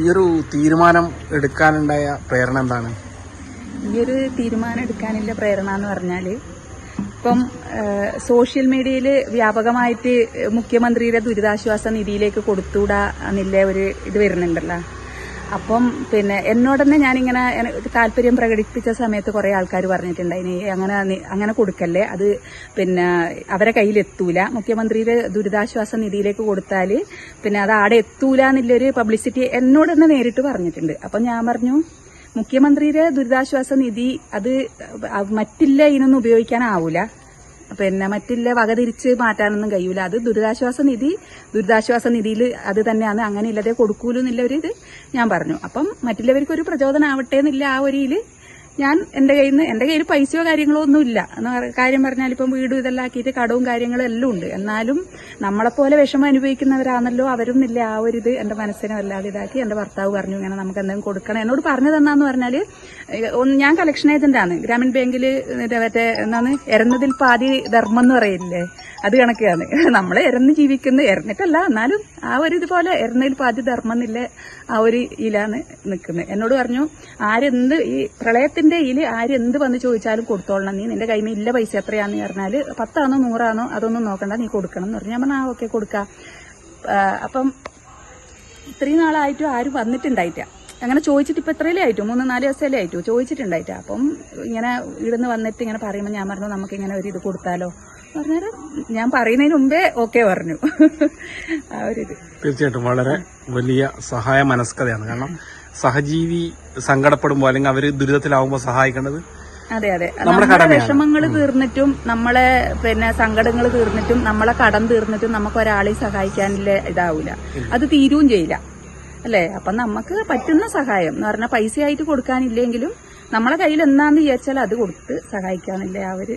ഈ ഒരു തീരുമാനം എടുക്കാനുണ്ടായ പ്രേരണ എന്താണ്? ഈ ഒരു തീരുമാനം എടുക്കാനുള്ള പ്രേരണ എന്ന് പറഞ്ഞാൽ ഇപ്പം സോഷ്യൽ മീഡിയയിൽ വ്യാപകമായിട്ട് മുഖ്യമന്ത്രിയുടെ ദുരിതാശ്വാസ നിധിയിലേക്ക് കൊടുത്തൂടാ എന്നുള്ള ഒരു ഇത് വരുന്നുണ്ടല്ലോ. അപ്പം പിന്നെ എന്നോട് തന്നെ ഞാനിങ്ങനെ താല്പര്യം പ്രകടിപ്പിച്ച സമയത്ത് കുറെ ആൾക്കാർ പറഞ്ഞിട്ടുണ്ടായി അങ്ങനെ അങ്ങനെ കൊടുക്കല്ലേ? അത് പിന്നെ അവരെ കയ്യിലെത്തൂല. മുഖ്യമന്ത്രിയുടെ ദുരിതാശ്വാസ നിധിയിലേക്ക് കൊടുത്താൽ പിന്നെ അത് ആടെ എത്തൂല എന്നുള്ളൊരു പബ്ലിസിറ്റി എന്നോട് തന്നെ നേരിട്ട് പറഞ്ഞിട്ടുണ്ട്. അപ്പം ഞാൻ പറഞ്ഞു മുഖ്യമന്ത്രിയുടെ ദുരിതാശ്വാസ നിധി അത് മറ്റില്ല ഇതിനൊന്നും ഉപയോഗിക്കാനാവൂല. പിന്നെ മറ്റില്ല വകതിരിച്ച് മാറ്റാനൊന്നും കഴിയൂല. അത് ദുരിതാശ്വാസ നിധി ദുരിതാശ്വാസ നിധിയിൽ അത് തന്നെയാണ്. അങ്ങനെ ഇല്ലാതെ കൊടുക്കൂലെന്നുള്ള ഒരു ഇത് ഞാൻ പറഞ്ഞു. അപ്പം മറ്റുള്ളവർക്ക് ഒരു പ്രചോദനം ആവട്ടെ എന്നുള്ള ആ ഒരു ഇതിൽ ഞാൻ എന്റെ കയ്യിൽ നിന്ന് എന്റെ കയ്യിൽ പൈസയോ കാര്യങ്ങളോ ഒന്നും ഇല്ല എന്ന് കാര്യം പറഞ്ഞാൽ ഇപ്പം വീടും ഇതെല്ലാം ആക്കിയിട്ട് കടവും കാര്യങ്ങളും എല്ലാം ഉണ്ട്. എന്നാലും നമ്മളെപ്പോലെ വിഷമം അനുഭവിക്കുന്നവരാണല്ലോ അവരും ഇല്ല ആ ഒരു ഇത് എന്റെ മനസ്സിനെ വല്ലാതെ ഇതാക്കി എന്റെ ഭർത്താവ് പറഞ്ഞു ഇങ്ങനെ നമുക്ക് എന്തെങ്കിലും കൊടുക്കണം. എന്നോട് പറഞ്ഞു തന്നാന്ന് പറഞ്ഞാൽ ഞാൻ കളക്ഷൻ ഏജന്റാണ് ഗ്രാമീൺ ബാങ്കിൽ മറ്റേ എന്താണ് എരന്നതിൽ പാതി ധർമ്മം എന്ന് പറയില്ലേ? അത് കണക്കാണ്. നമ്മൾ എരന്ന് ജീവിക്കുന്ന. എരന്നിട്ടല്ല എന്നാലും ആ ഒരു ഇതുപോലെ എരന്നതിൽ പാതി ധർമ്മം എന്നില്ല ആ ഒരു ഇതിലാണ് നിൽക്കുന്നത്. എന്നോട് പറഞ്ഞു ആരെന്ത് ഈ പ്രളയത്തിന്റെ ഇതിൽ എന്ത് വന്ന് ചോദിച്ചാലും കൊടുത്തോളണം. നീ നിന്റെ കയ്യിൽ ഇല്ല പൈസ എത്രയാന്ന് പറഞ്ഞാൽ പത്താണോ നൂറാണോ അതൊന്നും നോക്കണ്ട. നീ കൊടുക്കണം എന്ന് പറഞ്ഞു. ഞാൻ പറഞ്ഞാൽ ആ ഓക്കെ കൊടുക്കാം. അപ്പം ഇത്രയും നാളായിട്ടും ആരും വന്നിട്ടുണ്ടായിട്ട അങ്ങനെ ചോദിച്ചിട്ട് ഇപ്പൊ എത്രയല്ലേ ആയിട്ടു? മൂന്ന് നാല് ദിവസമല്ലേ ആയിട്ടു? ചോദിച്ചിട്ടുണ്ടായിട്ട. അപ്പം ഇങ്ങനെ ഇവിടുന്ന് വന്നിട്ട് ഇങ്ങനെ പറയുമ്പോൾ ഞാൻ പറഞ്ഞു നമുക്ക് ഇങ്ങനെ ഒരു ഇത് കൊടുത്താലോ? പറഞ്ഞാൽ ഞാൻ പറയുന്നതിന് മുമ്പേ ഓക്കെ പറഞ്ഞു. ആ ഒരു തീർച്ചയായിട്ടും വളരെ വലിയ സഹായ മനസ്കതയാണ് കാരണം സഹജീവി സങ്കടപ്പെടുമ്പോൾ അല്ലെങ്കിൽ അവർ ദുരിതത്തിലാവുമ്പോൾ സഹായിക്കേണ്ടത് അതെ അതെ. നമ്മുടെ വിഷമങ്ങൾ തീർന്നിട്ടും നമ്മളെ പിന്നെ സങ്കടങ്ങൾ തീർന്നിട്ടും നമ്മളെ കടം തീർന്നിട്ടും നമുക്ക് ഒരാളെ സഹായിക്കാനില്ല ഇതാവൂല. അത് തീരുവും ചെയ്യില്ല. അല്ലേ? അപ്പൊ നമുക്ക് പറ്റുന്ന സഹായം എന്ന് പറഞ്ഞാൽ പൈസയായിട്ട് കൊടുക്കാനില്ലെങ്കിലും നമ്മളെ കയ്യിൽ എന്താന്ന് വിചാരിച്ചാൽ അത് കൊടുത്ത് സഹായിക്കാനില്ലേ ഒരു